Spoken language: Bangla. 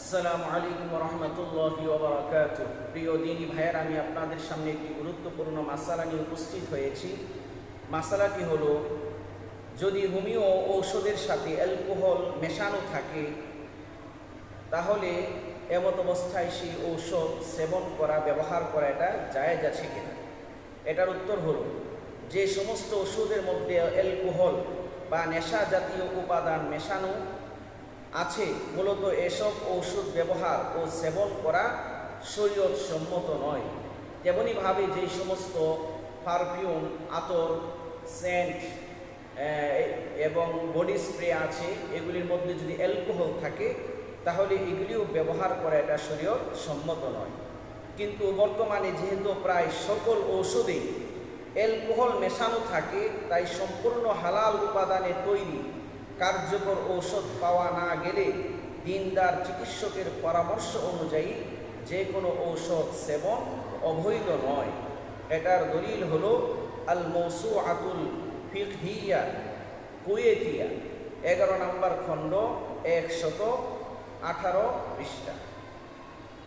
আসসালামু আলাইকুম রহমতুল্লাহি ওবরাকাত প্রিয় দিনী ভাইয়ের, আমি আপনাদের সামনে একটি গুরুত্বপূর্ণ মাসালা নিয়ে উপস্থিত হয়েছি। মাসালাটি হলো, যদি হোমিও ঔষধের সাথে অ্যালকোহল মেশানো থাকে, তাহলে এমত অবস্থায় সেই ঔষধ সেবন করা, ব্যবহার করা এটা জায়েজ আছে কিনা? এটার উত্তর হলো, যে সমস্ত ওষুধের মধ্যে অ্যালকোহল বা নেশা জাতীয় উপাদান মেশানো আছে মূলত এসব ঔষধ ব্যবহার ও সেবন করা শরীয়ত সম্মত নয়। তেমনইভাবে যেই সমস্ত পারফিউম, আতর সেন্ট এবং বডি স্প্রে আছে, এগুলির মধ্যে যদি অ্যালকোহল থাকে, তাহলে এগুলিও ব্যবহার করা এটা শরীয়ত সম্মত নয়। কিন্তু বর্তমানে যেহেতু প্রায় সকল ঔষধেই অ্যালকোহল মেশানো থাকে, তাই সম্পূর্ণ হালাল উপাদানে তৈরি কার্যকর ঔষধ পাওয়া না গেলে দিনদার চিকিৎসকের পরামর্শ অনুযায়ী যে কোনো ঔষধ সেবন অবৈধ নয়। এটার দলিল হল আল মৌসু আতুল ফিকহিয়া, কুয়েতিয়া, এগারো নম্বর খণ্ড, একশত আঠারো পৃষ্ঠা।